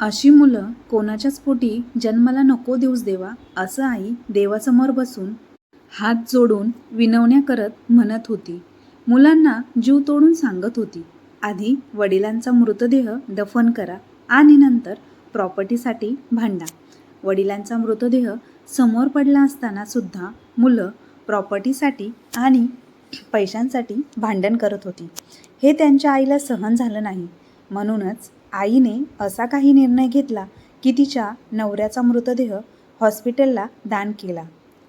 अशी मुलं कोणाच्याच पोटी जन्माला नको देऊस देवा असं आई देवासमोर बसून हात जोडून विनवण्या करत म्हणत होती. मुलांना जीव तोडून सांगत होती. आधी वडिलांचा मृतदेह दफन करा आणि नंतर प्रॉपर्टीसाठी भांडा. वडिलांचा मृतदेह समोर पडला असताना सुद्धा मुलं प्रॉपर्टीसाठी आणि पैशांसाठी भांडण करत होती. हे त्यांच्या आईला सहन झालं नाही. म्हणूनच आईने असा काही निर्णय घेतला की तिच्या नवऱ्याचा मृतदेह हॉस्पिटलला दान केला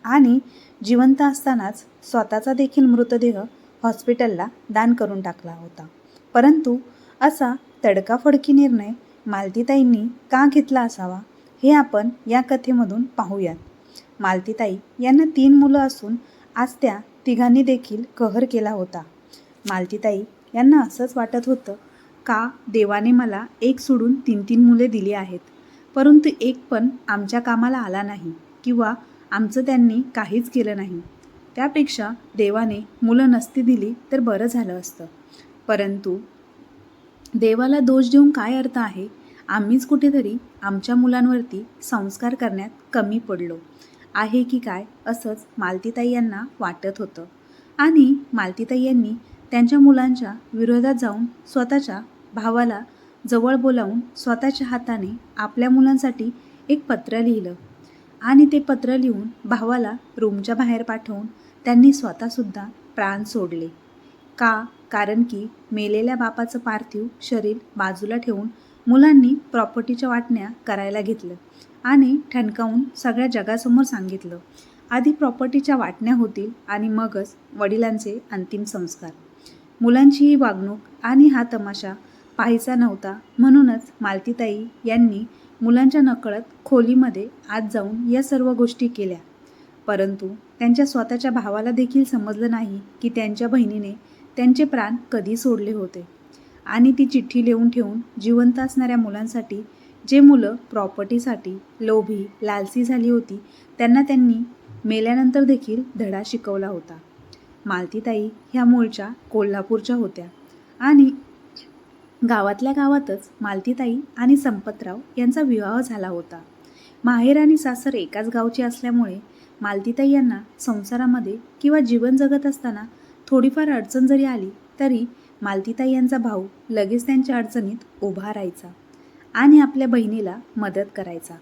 आणि जिवंत असतानाच स्वतःचा देखील मृतदेह हॉस्पिटलला दान करून टाकला होता. परंतु असा तडकाफडकी निर्णय मालतीताईंनी का घेतला असावा हे आपण या कथेमधून पाहूयात. मालतीताई यांना तीन मुलं असून आज त्या तिघांनी देखील कहर केला होता. मालतीताई यांना असंच वाटत होतं का देवाने मला एक सोडून तीन तीन मुले दिली आहेत? परंतु एक पण आमच्या कामाला आला नाही किंवा आमचं त्यांनी काहीच केलं नाही. त्यापेक्षा देवाने मुलं नसती दिली तर बरं झालं असतं. परंतु देवाला दोष देऊन काय अर्थ आहे? आम्हीच कुठेतरी आमच्या मुलांवरती संस्कार करण्यात कमी पडलो. आहे की काय असंच मालतीताई यांना वाटत होतं. आणि मालतीताई यांनी त्यांच्या मुलांच्या विरोधात जाऊन स्वतःच्या भावाला जवळ बोलावून स्वतःच्या हाताने आपल्या मुलांसाठी एक पत्र लिहिलं. आणि ते पत्र लिहून भावाला रूमच्या बाहेर पाठवून त्यांनी स्वतःसुद्धा प्राण सोडले. का? कारण की मेलेल्या बापाचं पार्थिव शरीर बाजूला ठेवून मुलांनी प्रॉपर्टीच्या वाटण्या करायला घेतलं आणि ठणकावून सगळ्या जगासमोर सांगितलं. आधी प्रॉपर्टीच्या वाटण्या होतील आणि मगच वडिलांचे अंतिम संस्कार. मुलांची ही वागणूक आणि हा तमाशा पाहायचा नव्हता. म्हणूनच मालतीताई यांनी मुलांच्या नकळत खोलीमध्ये आत जाऊन या सर्व गोष्टी केल्या. परंतु त्यांच्या स्वतःच्या भावाला देखील समजलं नाही की त्यांच्या बहिणीने त्यांचे प्राण कधी सोडले होते. आणि ती चिठ्ठी लिहून ठेवून जिवंत असणाऱ्या मुलांसाठी जे मुलं प्रॉपर्टीसाठी लोभी लालसी झाली होती त्यांना त्यांनी मेल्यानंतर देखील धडा शिकवला होता. मालतीताई ह्या मूळच्या कोल्हापूरच्या होत्या. आणि गावातल्या गावातच मालतीताई आणि संपतराव यांचा विवाह झाला होता. माहेर आणि सासर एकाच गावचे असल्यामुळे मालतीताई यांना संसारामध्ये किंवा जीवन जगत असताना थोडीफार अडचण जरी आली तरी मालतीताई यांचा भाऊ लगेच त्यांच्या अडचणीत उभा राहायचा आणि आपल्या बहिणीला मदत करायचा.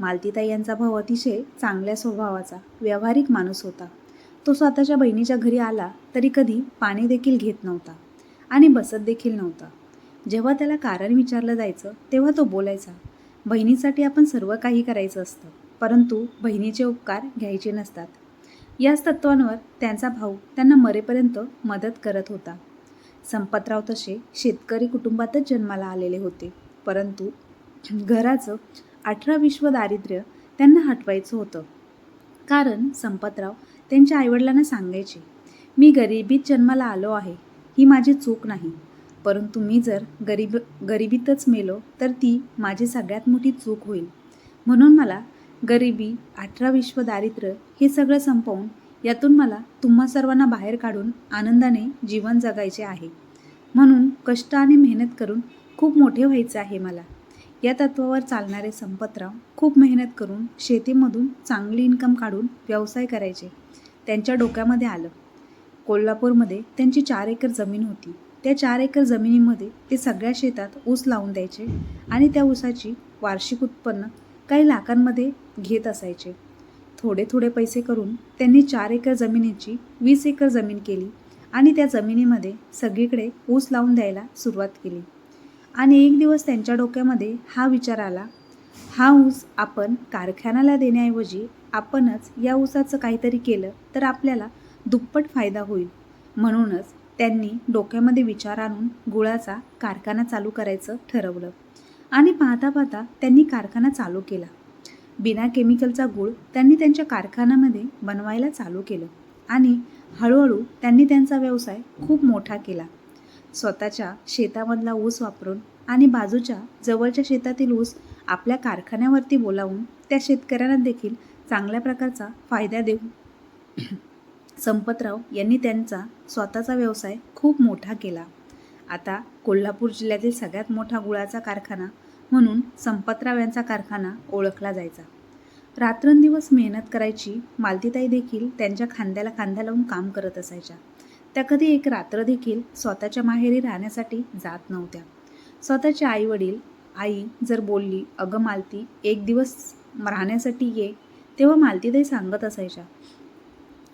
मालतीताई यांचा भाऊ अतिशय चांगल्या स्वभावाचा व्यावहारिक माणूस होता. तो स्वतःच्या बहिणीच्या घरी आला तरी कधी पाणी देखील घेत नव्हता आणि बसत देखील नव्हता. जेव्हा त्याला कारण विचारलं जायचं तेव्हा तो बोलायचा बहिणीसाठी आपण सर्व काही करायचं असतं परंतु बहिणीचे उपकार घ्यायचे नसतात. याच तत्वांवर त्यांचा भाऊ त्यांना मरेपर्यंत मदत करत होता. संपतराव तसे शेतकरी कुटुंबातच जन्माला आलेले होते परंतु घराचं अठरा विश्व दारिद्र्य त्यांना हटवायचं होतं. कारण संपतराव त्यांच्या आईवडिलांना सांगायचे मी गरिबीत जन्माला आलो आहे ही माझी चूक नाही. परंतु मी जर गरीब गरिबीतच मेलो तर ती माझी सगळ्यात मोठी चूक होईल. म्हणून मला गरिबी अठरा विश्व दारिद्र्य हे सगळं संपवून यातून मला तुम्हा सर्वांना बाहेर काढून आनंदाने जीवन जगायचे आहे. म्हणून कष्ट आणि मेहनत करून खूप मोठे व्हायचे आहे मला. या तत्वावर चालणारे संपतराव खूप मेहनत करून शेतीमधून चांगली इन्कम काढून व्यवसाय करायचे. त्यांच्या डोक्यामध्ये आलं. कोल्हापूरमध्ये त्यांची चार एकर जमीन होती. त्या चार एकर जमिनीमध्ये ते सगळ्या शेतात ऊस लावून द्यायचे आणि त्या ऊसाची वार्षिक उत्पन्न काही लाखांमध्ये घेत असायचे. थोडे थोडे पैसे करून त्यांनी चार एकर जमिनीची वीस एकर जमीन केली आणि त्या जमिनीमध्ये सगळीकडे ऊस लावून द्यायला सुरुवात केली. आणि एक दिवस त्यांच्या डोक्यामध्ये हा विचार आला हा ऊस आपण कारखान्याला देण्याऐवजी आपणच या ऊसाचं काहीतरी केलं तर आपल्याला दुप्पट फायदा होईल. म्हणूनच त्यांनी डोक्यामध्ये विचार आणून गुळाचा कारखाना चालू करायचं ठरवलं. आणि पाहता पाहता त्यांनी कारखाना चालू केला. बिना केमिकलचा गूळ त्यांनी त्यांच्या कारखान्यामध्ये बनवायला चालू केलं. आणि हळूहळू त्यांनी त्यांचा व्यवसाय खूप मोठा केला. स्वतःच्या शेतामधला ऊस वापरून आणि बाजूच्या जवळच्या शेतातील ऊस आपल्या कारखान्यावरती बोलावून त्या शेतकऱ्यांना देखील चांगल्या प्रकारचा फायदा देऊन संपतराव यांनी त्यांचा स्वतःचा व्यवसाय खूप मोठा केला. आता कोल्हापूर जिल्ह्यातील सगळ्यात मोठा गुळाचा कारखाना म्हणून संपतराव यांचा कारखाना ओळखला जायचा. रात्रंदिवस मेहनत करायची मालतीताई देखील त्यांच्या खांद्याला खांदा लावून काम करत असायच्या. त्या कधी एक रात्र देखील स्वतःच्या माहेरी राहण्यासाठी जात नव्हत्या. स्वतःचे आई वडील आई जर बोलली अगं मालती एक दिवस राहण्यासाठी ये तेव्हा मालतीताई सांगत असायच्या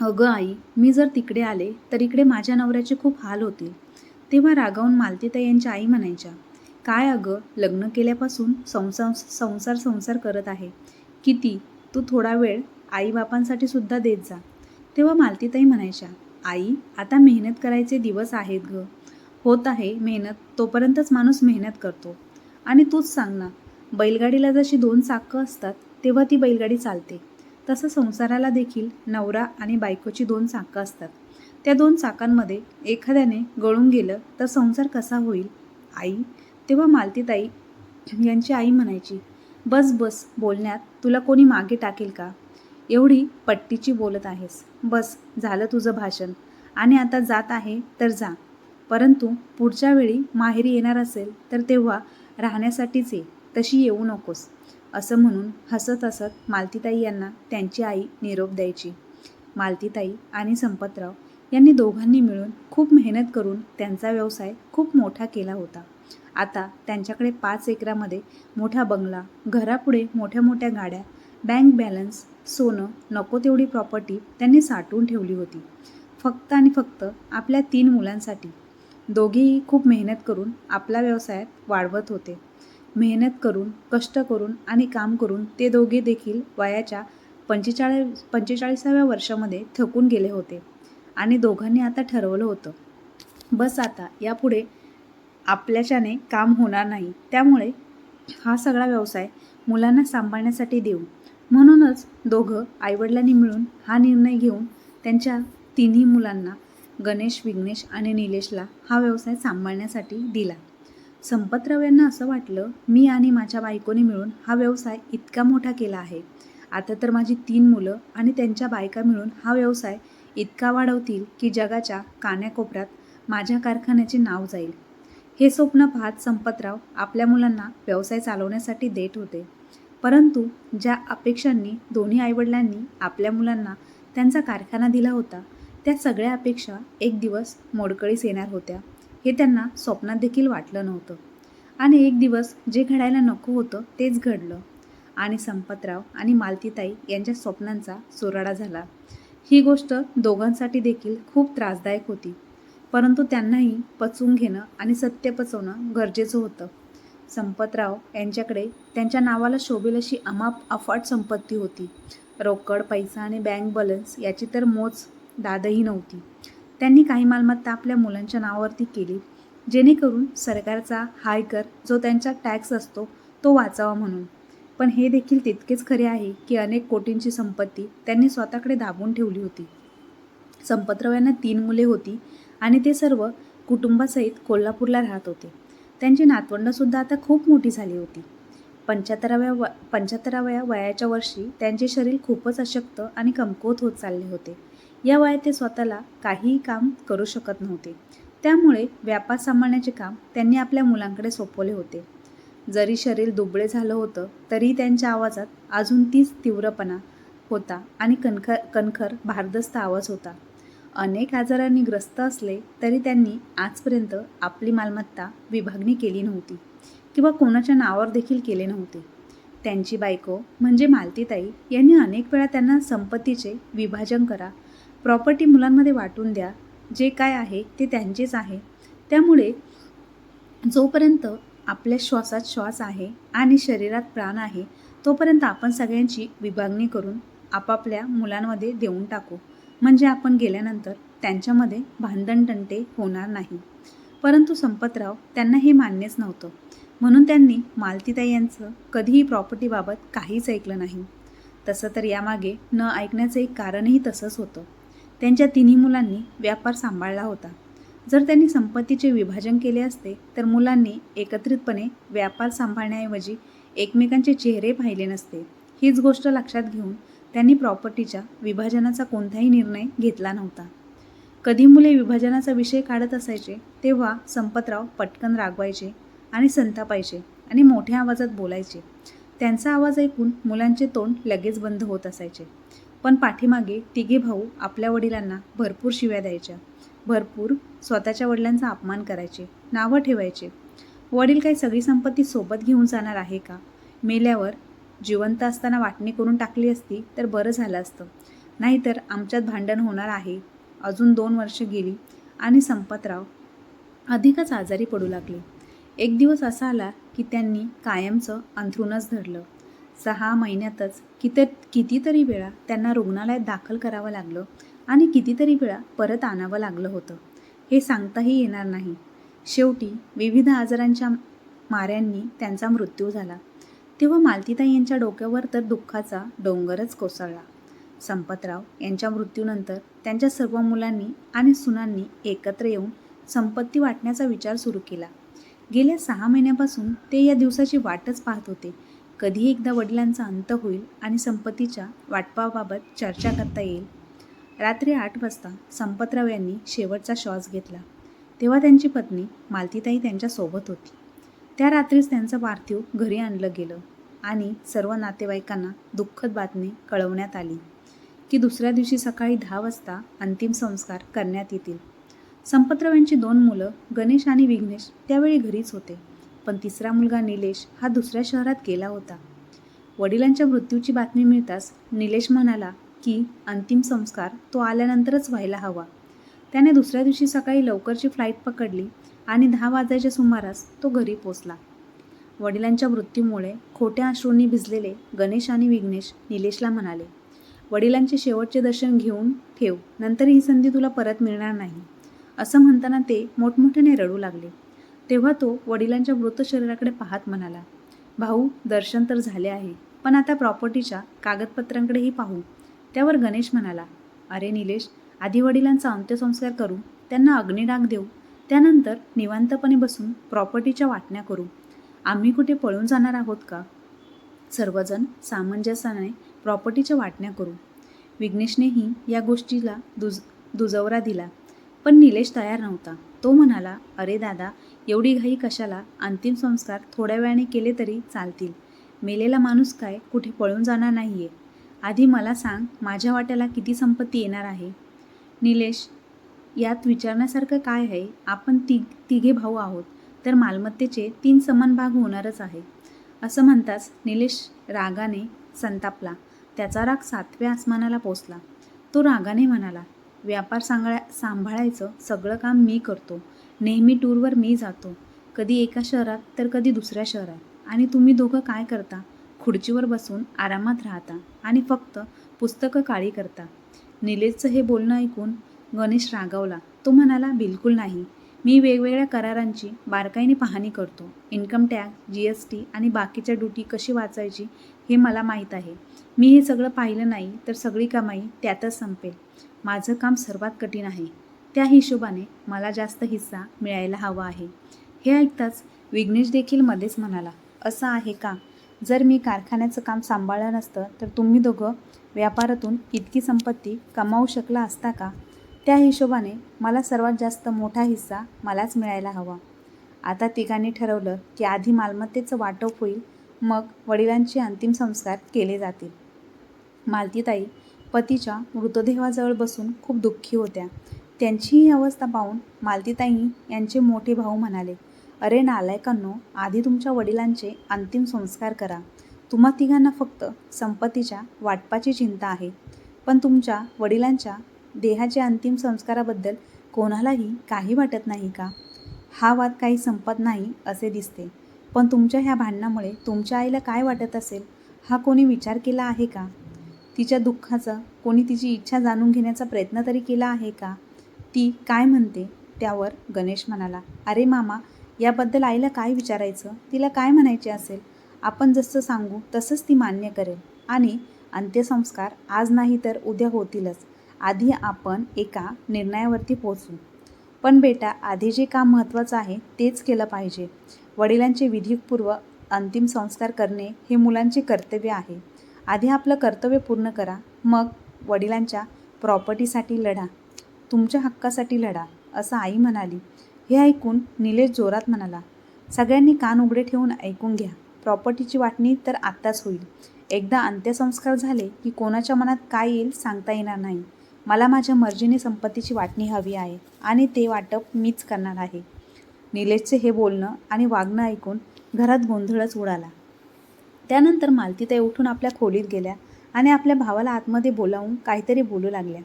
अगं आई मी जर तिकडे आले तर इकडे माझ्या नवऱ्याचे खूप हाल होतील. तेव्हा रागावून मालतीताई यांच्या आई म्हणायच्या काय अगं लग्न केल्यापासून संसार संसार संसार करत आहे. किती? तू थोडा वेळ आईबापांसाठी सुद्धा देत जा. तेव्हा मालतीताई म्हणायच्या आई आता मेहनत करायचे दिवस आहेत ग. होत आहे मेहनत तोपर्यंतच माणूस मेहनत करतो. आणि तूच सांग ना बैलगाडीला जशी दोन चाकं असतात तेव्हा ती बैलगाडी चालते. तसं संसाराला देखील नवरा आणि बायकोची दोन चाकं असतात. त्या दोन चाकांमध्ये एखाद्याने गळून गेलं तर संसार कसा होईल? आई तेव्हा मालतीताई यांची आई म्हणायची बस बस बोलण्यात तुला कोणी मागे टाकेल का? एवढी पट्टीची बोलत आहेस. बस झालं तुझं भाषण. आणि आता जात आहे तर जा. परंतु पुढच्या वेळी माहेरी येणार असेल तर तेव्हा राहण्यासाठीच ये. तशी येऊ नकोस. असं म्हणून हसत हसत मालतीताई यांना त्यांची आई निरोप द्यायची. मालतीताई आणि संपतराव यांनी दोघांनी मिळून खूप मेहनत करून त्यांचा व्यवसाय खूप मोठा केला होता. आता त्यांच्याकडे पाच एकरामध्ये मोठा बंगला घरापुढे मोठ्या मोठ्या गाड्या बँक बॅलन्स सोनं नको तेवढी प्रॉपर्टी त्यांनी साठवून ठेवली होती. फक्त आणि फक्त आपल्या तीन मुलांसाठी. दोघेही खूप मेहनत करून आपला व्यवसायात वाढवत होते. मेहनत करून कष्ट करून आणि काम करून ते दोघे देखील वयाच्या पंचेचाळीस पंचेचाळीसाव्या वर्षामध्ये थकून गेले होते आणि दोघांनी आता ठरवलं होतं बस आता यापुढे आपल्याच्याने काम होणार नाही. त्यामुळे हा सगळा व्यवसाय मुलांना सांभाळण्यासाठी देऊ. म्हणूनच दोघं आईवडिलांनी मिळून हा निर्णय घेऊन त्यांच्या तिन्ही मुलांना गणेश विघ्नेश आणि निलेशला हा व्यवसाय सांभाळण्यासाठी दिला. संपतराव यांना असं वाटलं मी आणि माझ्या बायकोने मिळून हा व्यवसाय इतका मोठा केला आहे. आता तर माझी तीन मुलं आणि त्यांच्या बायका मिळून हा व्यवसाय इतका वाढवतील की जगाच्या कान्याकोपऱ्यात माझ्या कारखान्याचे नाव जाईल. हे स्वप्न पाहत संपतराव आपल्या मुलांना व्यवसाय चालवण्यासाठी देत होते. परंतु ज्या अपेक्षांनी दोन्ही आईवडिलांनी आपल्या मुलांना त्यांचा कारखाना दिला होता त्या सगळ्या अपेक्षा एक दिवस मोडकळीस येणार होत्या. हे त्यांना स्वप्नात देखील वाटलं नव्हतं. आणि एक दिवस जे घडायला नको होतं तेच घडलं. आणि संपतराव आणि मालतीताई यांच्या स्वप्नांचा चुराडा झाला. ही गोष्ट दोघांसाठी देखील खूप त्रासदायक होती. परंतु त्यांनाही पचवून घेणं आणि सत्य पचवणं गरजेचं होतं. संपतराव यांच्याकडे त्यांच्या नावाला शोभेल अशी अमाप अफाट संपत्ती होती. रोकड पैसा आणि बँक बॅलन्स याची तर मोज दादही नव्हती. त्यांनी काही मालमत्ता आपल्या मुलांच्या नावावरती केली. जेणेकरून सरकारचा हायकर जो त्यांचा टॅक्स असतो तो वाचावा म्हणून. पण हे देखील तितकेच खरे आहे की अनेक कोटींची संपत्ती त्यांनी स्वतःकडे दाबून ठेवली होती. संपतराव यांना तीन मुले होती आणि ते सर्व कुटुंबासहित कोल्हापूरला राहत होते. त्यांची नातवंडंसुद्धा आता खूप मोठी झाली होती. पंच्याहत्तराव्या व पंच्याहत्तराव्या वयाच्या वर्षी त्यांचे शरीर खूपच अशक्त आणि कमकुवत होत चालले होते. या वयात ते स्वतःला काहीही काम करू शकत नव्हते. त्यामुळे व्यापार सांभाळण्याचे काम त्यांनी आपल्या मुलांकडे सोपवले होते. जरी शरीर दुबळे झालं होतं तरी त्यांच्या आवाजात अजून तीच तीव्रपणा होता आणि कणखर कणखर भारदस्त आवाज होता. अनेक आजारांनी ग्रस्त असले तरी त्यांनी आजपर्यंत आपली मालमत्ता विभागणी केली नव्हती किंवा कोणाच्या नावावर देखील केले नव्हते. त्यांची बायको म्हणजे मालतीताई यांनी अनेक वेळा त्यांना संपत्तीचे विभाजन करा प्रॉपर्टी मुलांमध्ये वाटून द्या जे काय आहे ते त्यांचेच आहे. त्यामुळे जोपर्यंत आपल्या श्वासात श्वास आहे आणि शरीरात प्राण आहे तोपर्यंत आपण सगळ्यांची विभागणी करून आपापल्या मुलांमध्ये देऊन टाकू. म्हणजे आपण गेल्यानंतर त्यांच्यामध्ये भांडणतंटे होणार नाही. परंतु संपतराव त्यांना हे मान्यच नव्हतं. म्हणून त्यांनी मालतीताई यांचं कधीही प्रॉपर्टीबाबत काहीच ऐकलं नाही. तसं तर यामागे न ऐकण्याचं एक कारणही तसंच होतं. त्यांच्या तिन्ही मुलांनी व्यापार सांभाळला होता. जर त्यांनी संपत्तीचे विभाजन केले असते तर मुलांनी एकत्रितपणे व्यापार सांभाळण्याऐवजी एकमेकांचे चेहरे पाहिले नसते. हीच गोष्ट लक्षात घेऊन त्यांनी प्रॉपर्टीच्या विभाजनाचा कोणताही निर्णय घेतला नव्हता. कधी मुले विभाजनाचा विषय काढत असायचे तेव्हा संपतराव पटकन रागवायचे आणि संतापायचे आणि मोठ्या आवाजात बोलायचे. त्यांचा आवाज ऐकून मुलांचे तोंड लगेच बंद होत असायचे. पण पाठीमागे तिघे भाऊ आपल्या वडिलांना भरपूर शिव्या द्यायच्या. भरपूर स्वतःच्या वडिलांचा अपमान करायचे नावं ठेवायचे. वडील काही सगळी संपत्ती सोबत घेऊन जाणार आहे का? मेल्यावर जिवंत असताना वाटणी करून टाकली असती तर बरं झालं असतं. नाहीतर आमच्यात भांडण होणार आहे. अजून दोन वर्ष गेली आणि संपतराव अधिकच आजारी पडू लागले. एक दिवस असा आला की त्यांनी कायमचं अंथरूनच धरलं. सहा महिन्यातच किती कितीतरी वेळा त्यांना रुग्णालयात दाखल करावं लागलं आणि कितीतरी वेळा परत आणावं लागलं होतं. हे सांगताही येणार नाही. शेवटी विविध आजारांच्या माऱ्यांनी त्यांचा मृत्यू झाला. तेव्हा मालतीताई यांच्या डोक्यावर तर दुःखाचा डोंगरच कोसळला. संपतराव यांच्या मृत्यूनंतर त्यांच्या सर्व मुलांनी आणि सुनांनी एकत्र येऊन संपत्ती वाटण्याचा विचार सुरू केला. गेल्या सहा महिन्यापासून ते या दिवसाची वाटच पाहत होते. कधी एकदा वडिलांचा अंत होईल आणि संपत्तीच्या वाटपाबाबत चर्चा करता येईल. रात्री आठ वाजता संपतराव यांनी शेवटचा श्वास घेतला. तेव्हा त्यांची पत्नी मालतीताई त्यांच्यासोबत होती. त्या रात्रीच त्यांचं पार्थिव घरी आणलं गेलं आणि सर्व नातेवाईकांना दुःखद बातमी कळवण्यात आली की दुसऱ्या दिवशी सकाळी दहा वाजता अंतिम संस्कार करण्यात येतील. संपतराव यांची दोन मुलं गणेश आणि विघ्नेश त्यावेळी घरीच होते. पण तिसरा मुलगा निलेश हा दुसऱ्या शहरात गेला होता. वडिलांच्या मृत्यूची बातमी मिळताच निलेश म्हणाला की अंतिम संस्कार तो आल्यानंतरच व्हायला हवा त्याने दुसऱ्या दिवशी सकाळी लवकरची फ्लाईट पकडली आणि दहा वाजायच्या सुमारास तो घरी पोचला वडिलांच्या मृत्यूमुळे खोट्या अश्रूंनी भिजलेले गणेश आणि विघ्नेश निलेशला म्हणाले वडिलांचे शेवटचे दर्शन घेऊन ठेव नंतर ही संधी तुला परत मिळणार नाही असं म्हणताना ते मोठमोठ्याने रडू लागले. तेव्हा तो वडिलांच्या मृत शरीराकडे पाहत म्हणाला भाऊ दर्शन तर झाले आहे पण आता प्रॉपर्टीच्या कागदपत्रांकडेही पाहू. त्यावर गणेश म्हणाला अरे निलेश आधी वडिलांचा अंत्यसंस्कार करू त्यांना अग्निडाग देऊ त्यानंतर निवांतपणे बसून प्रॉपर्टीच्या वाटण्या करू. आम्ही कुठे पळून जाणार आहोत का? सर्वजण सामंजस्याने प्रॉपर्टीच्या वाटण्या करू. विघ्नेशनेही या गोष्टीला दुज दुजवरा दिला. पण निलेश तयार नव्हता. तो म्हणाला अरे दादा एवढी घाई कशाला? अंतिम संस्कार थोड्या वेळाने केले तरी चालतील. मेलेला माणूस काय कुठे पळून जाणार नाही आहे आधी मला सांग माझ्या वाट्याला किती संपत्ती येणार आहे? निलेश यात विचारण्यासारखं काय आहे? आपण ति तिघे भाऊ आहोत. तर मालमत्तेचे तीन समान भाग होणारच आहे. असं म्हणताच निलेश रागाने संतापला. त्याचा राग सातव्या आसमानाला पोचला. तो रागाने म्हणाला व्यापार सांगळ्या सांभाळायचं सगळं काम मी करतो. नेहमी टूरवर मी जातो. कधी एका शहरात तर कधी दुसऱ्या शहरात. आणि तुम्ही दोघं काय करता? खुर्चीवर बसून आरामात राहता आणि फक्त पुस्तकं काळी करता. निलेशचं हे बोलणं ऐकून गणेश रागावला. तो म्हणाला बिलकुल नाही. मी वेगवेगळ्या करारांची बारकाईने पाहणी करतो. Income tax G S T आणि बाकीच्या ड्युटी कशी वाचायची हे मला माहीत आहे. मी हे सगळं पाहिलं नाही तर सगळी कमाई त्यातच संपेल. माझं काम सर्वात कठीण आहे. त्या हिशोबाने मला जास्त हिस्सा मिळायला हवा आहे. हे ऐकताच विघ्नेश देखील मध्येच म्हणाला असं आहे का? जर मी कारखान्याचं काम सांभाळलं नसतं तर तुम्ही दोघं व्यापारातून इतकी संपत्ती कमावू शकला असता का त्या हिशोबाने मला सर्वात जास्त मोठा हिस्सा मलाच मिळायला हवा. आता तिघांनी ठरवलं की आधी मालमत्तेचं वाटप होईल मग वडिलांचे अंतिम संस्कार केले जातील. मालतीताई पतीच्या मृतदेहाजवळ बसून खूप दुःखी होत्या. त्यांची ही अवस्था पाहून मालतीताई यांचे मोठे भाऊ म्हणाले अरे नालायकांनो आधी तुमच्या वडिलांचे अंतिम संस्कार करा. तुम्हा तिघांना फक्त संपत्तीच्या वाटपाची चिंता आहे. पण तुमच्या वडिलांच्या देहाच्या अंतिम संस्काराबद्दल कोणालाही काही वाटत नाही का? हा वाद काही संपत नाही असे दिसते. पण तुमच्या ह्या भांडणामुळे तुमच्या आईला काय वाटत असेल? हा कोणी विचार केला आहे का? तिच्या दुःखाचं कोणी तिची इच्छा जाणून घेण्याचा प्रयत्न तरी केला आहे का? ती काय म्हणते? त्यावर गणेश म्हणाला अरे मामा याबद्दल आईला काय विचारायचं? तिला काय म्हणायचे असेल? आपण जसं सांगू तसंच ती मान्य करेल. आणि अंत्यसंस्कार आज नाही तर उद्या होतीलच. आधी आपण एका निर्णयावरती पोहोचू. पण बेटा आधी जे काम महत्त्वाचं आहे तेच केलं पाहिजे. वडिलांचे विधिपूर्व अंतिम संस्कार करणे हे मुलांचे कर्तव्य आहे. आधी आपलं कर्तव्य पूर्ण करा. मग वडिलांच्या प्रॉपर्टीसाठी लढा. तुमच्या हक्कासाठी लढा असं आई म्हणाली. हे ऐकून निलेश जोरात म्हणाला सगळ्यांनी कान उघडे ठेवून ऐकून घ्या. प्रॉपर्टीची वाटणी तर आत्ताच होईल. एकदा अंत्यसंस्कार झाले की कोणाच्या मनात काय येईल सांगता येणार नाही. मला माझ्या मर्जीने संपत्तीची वाटणी हवी आहे आणि ते वाटप मीच करणार आहे. निलेशचे हे बोलणं आणि वागणं ऐकून घरात गोंधळच उडाला. त्यानंतर मालतीताई उठून आपल्या खोलीत गेल्या आणि आपल्या भावाला आतमध्ये बोलावून काहीतरी बोलू लागल्या.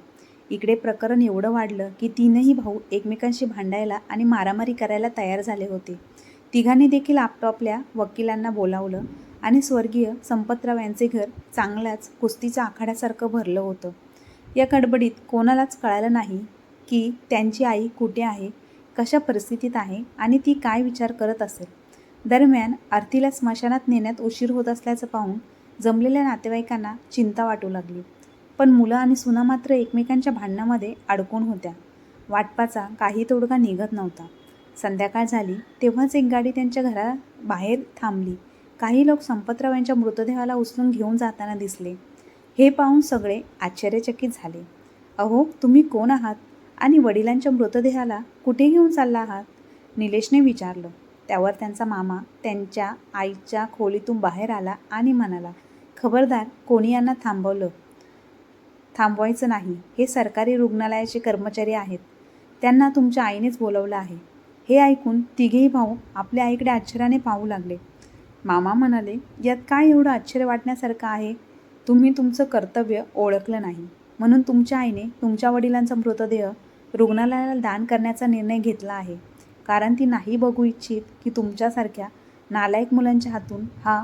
इकडे प्रकरण एवढं वाढलं की तीनही भाऊ एकमेकांशी भांडायला आणि मारामारी करायला तयार झाले होते. तिघांनी देखील आपापल्या वकिलांना बोलावलं आणि स्वर्गीय संपतराव यांचे घर चांगल्याच कुस्तीच्या आखाड्यासारखं भरलं होतं. या गडबडीत कोणालाच कळालं नाही की त्यांची आई कुठे आहे कशा परिस्थितीत आहे आणि ती काय विचार करत असेल. दरम्यान आरतीला स्मशानात नेण्यात उशीर होत असल्याचं पाहून जमलेल्या नातेवाईकांना चिंता वाटू लागली. पण मुलं आणि सुना मात्र एकमेकांच्या भांडणामध्ये अडकून होत्या. वाटपाचा काही तोडगा निघत नव्हता. संध्याकाळ झाली तेव्हाच एक गाडी त्यांच्या घरा बाहेर थांबली. काही लोक संपतराव यांच्या मृतदेहाला उचलून घेऊन जाताना दिसले. हे पाहून सगळे आश्चर्यचकित झाले. अहो तुम्ही कोण आहात? आणि वडिलांच्या मृतदेहाला कुठे घेऊन चालला आहात? निलेशने विचारलं. त्यावर त्यांचा मामा त्यांच्या आईच्या खोलीतून बाहेर आला आणि म्हणाला खबरदार कोणी यांना थांबवलं? थांबवायचं नाही. हे सरकारी रुग्णालयाचे कर्मचारी आहेत. त्यांना तुमच्या आईनेच बोलवलं आहे. हे ऐकून तिघेही भाऊ आपल्या आईकडे आश्चर्याने पाहू लागले. मामा म्हणाले यात काय एवढं आश्चर्य वाटण्यासारखं आहे? तुम्ही तुमचं कर्तव्य ओळखलं नाही. म्हणून तुमच्या आईने तुमच्या वडिलांचा मृतदेह रुग्णालयाला दान करण्याचा निर्णय घेतला आहे. कारण ती नाही बघू इच्छित की तुमच्यासारख्या नालायक मुलांच्या हातून हा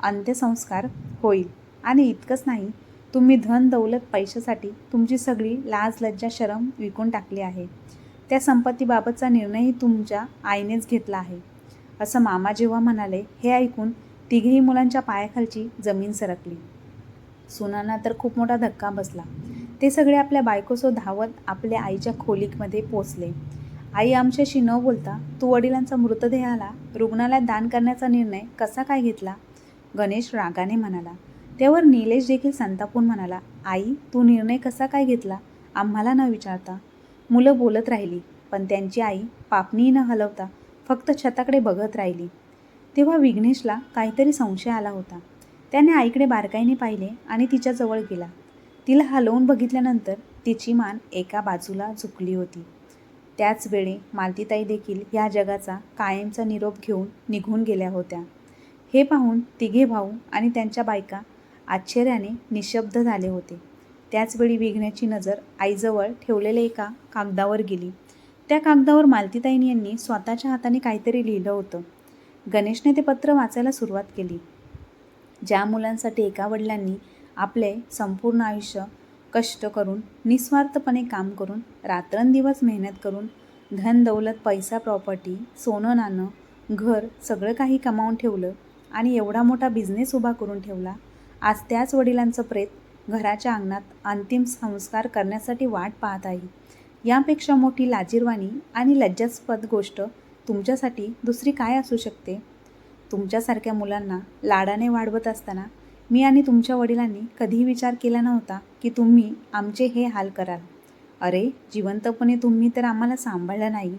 अंत्यसंस्कार होईल. आणि इतकंच नाही तुम्ही धन दौलत पैशासाठी तुमची सगळी लाज लज्जा शरम विकून टाकली आहे. त्या संपत्तीबाबतचा निर्णयही तुमच्या आईनेच घेतला आहे. असं मामा जेव्हा म्हणाले हे ऐकून तिघेही मुलांच्या पायाखालची जमीन सरकली. सुनांना तर खूप मोठा धक्का बसला. ते सगळे आपल्या बायकोसो धावत आपल्या आईच्या खोलीमध्ये पोचले. आई आमच्याशी न बोलता तू वडिलांचा मृतदेहाला रुग्णालयात दान करण्याचा निर्णय कसा काय घेतला? गणेश रागाने म्हणाला. त्यावर निलेश देखील संतापून म्हणाला आई तू निर्णय कसा काय घेतला? आम्हाला न विचारता. मुलं बोलत राहिली पण त्यांची आई पापणी न हलवता फक्त छताकडे बघत राहिली. तेव्हा विघ्नेशला काहीतरी संशय आला होता. त्याने आईकडे बारकाईने पाहिले आणि तिच्याजवळ गेला. तिला हलवून बघितल्यानंतर तिची मान एका बाजूला झुकली होती. त्याचवेळी मालतीताई देखील ह्या जगाचा कायमचा निरोप घेऊन निघून गेल्या होत्या. हे पाहून तिघे भाऊ आणि त्यांच्या बायका आश्चर्याने निशब्द झाले होते. त्याचवेळी विघ्नाची नजर आईजवळ ठेवलेल्या एका कागदावर गेली. त्या कागदावर मालतीताईन यांनी स्वतःच्या हाताने काहीतरी लिहिलं होतं. गणेशने ते पत्र वाचायला सुरुवात केली. ज्या मुलांसाठी एका वडिलांनी आपले संपूर्ण आयुष्य कष्ट करून निस्वार्थपणे काम करून रात्रंदिवस मेहनत करून धन दौलत पैसा प्रॉपर्टी सोनं नाणं घर सगळं काही कमावून ठेवलं आणि एवढा मोठा बिझनेस उभा करून ठेवला आज त्याच वडिलांचं प्रेत घराच्या अंगणात अंतिम संस्कार करण्यासाठी वाट पाहत आहे. यापेक्षा मोठी लाजीरवाणी आणि लज्जास्पद गोष्ट तुमच्यासाठी दुसरी काय असू शकते? तुमच्यासारख्या मुलांना लाडाने वाढवत असताना मी आणि तुमच्या वडिलांनी कधीही विचार केला नव्हता की तुम्ही आमचे हे हाल कराल. अरे जिवंतपणे तुम्ही तर आम्हाला सांभाळलं नाही.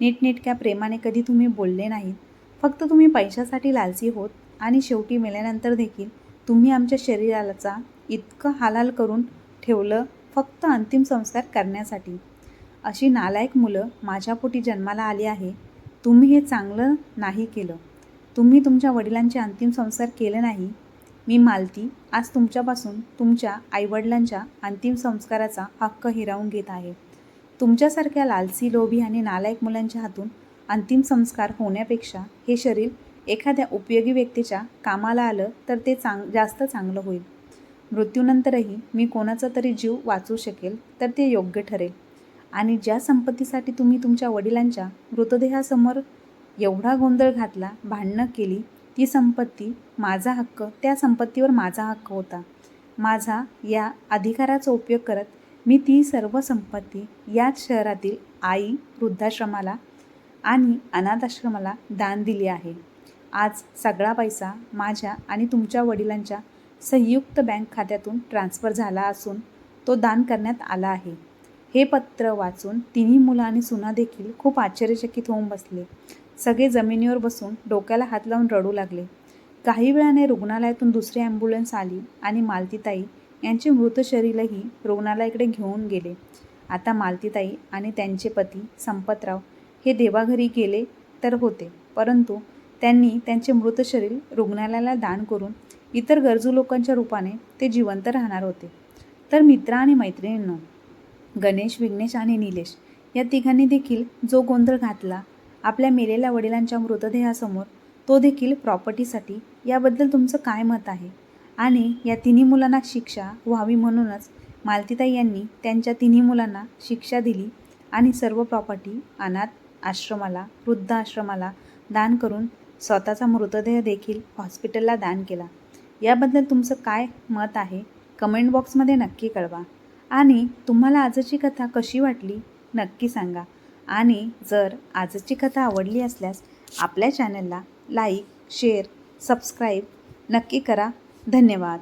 नीटनेटक्या प्रेमाने कधी तुम्ही बोलले नाहीत. फक्त तुम्ही पैशासाठी लालसी होत आणि शेवटी मेल्यानंतर देखील तुम्ही आमच्या शरीराचा इतकं हालाल करून ठेवलं फक्त अंतिम संस्कार करण्यासाठी. अशी नालायक मुलं माझ्या पोटी जन्माला आली आहे. तुम्ही हे चांगलं नाही केलं. तुम्ही तुमच्या वडिलांचे अंतिम संस्कार केले नाही. मी मालती. आज तुमच्यापासून तुमच्या आईवडिलांच्या अंतिम संस्काराचा हक्क हिरावून घेत आहे. तुमच्यासारख्या लालसी लोभी आणि नालायक मुलांच्या हातून अंतिम संस्कार होण्यापेक्षा हे शरीर एखाद्या उपयोगी व्यक्तीच्या कामाला आलं तर ते चांग जास्त चांगलं होईल. मृत्यूनंतरही मी कोणाचा तरी जीव वाचू शकेल तर ते योग्य ठरेल. आणि ज्या संपत्तीसाठी तुम्ही तुमच्या वडिलांच्या मृतदेहासमोर एवढा गोंधळ घातला भांडणं केली ती संपत्ती माझा हक्क त्या संपत्तीवर माझा हक्क होता. माझा या अधिकाराचा उपयोग करत मी ती सर्व संपत्ती याच शहरातील आई वृद्धाश्रमाला आणि अनाथाश्रमाला दान दिली आहे. आज सगळा पैसा माझ्या आणि तुमच्या वडिलांच्या संयुक्त बँक खात्यातून ट्रान्स्फर झाला असून तो दान करण्यात आला आहे. हे पत्र वाचून तिन्ही मुलं आणि सुना देखील खूप आश्चर्यचकित होऊन बसले. सगळे जमिनीवर बसून डोक्याला हात लावून रडू लागले. काही वेळाने रुग्णालयातून दुसरी ॲम्ब्युलन्स आली आणि मालतीताई यांचे मृत शरीरही रुग्णालयाकडे घेऊन गेले. आता मालतीताई आणि त्यांचे पती संपतराव हे देवाघरी गेले तर होते परंतु त्यांनी त्यांचे मृत शरीर रुग्णालयाला दान करून इतर गरजू लोकांच्या रूपाने ते जिवंत राहणार होते. तर मित्र आणि मैत्रिणींनो गणेश विघ्नेश आणि निलेश या तिघांनी देखील जो गोंधळ घातला आपल्या मेलेल्या वडिलांच्या मृतदेहासमोर तो देखील प्रॉपर्टीसाठी याबद्दल तुमचं काय मत आहे? आणि या तिन्ही मुलांना शिक्षा व्हावी म्हणूनच मालतीताई यांनी त्यांच्या तिन्ही मुलांना शिक्षा दिली आणि सर्व प्रॉपर्टी अनाथ आश्रमाला वृद्ध आश्रमाला दान करून स्वतःचा मृतदेह देखील हॉस्पिटलला दान केला. याबद्दल तुमचं काय मत आहे? कमेंट बॉक्समध्ये नक्की कळवा. आणि तुम्हाला आजची कथा कशी वाटली? नक्की सांगा. आणि जर आजची कथा आवडली असल्यास आपल्या चॅनलला लाईक शेअर सबस्क्राईब नक्की करा. धन्यवाद.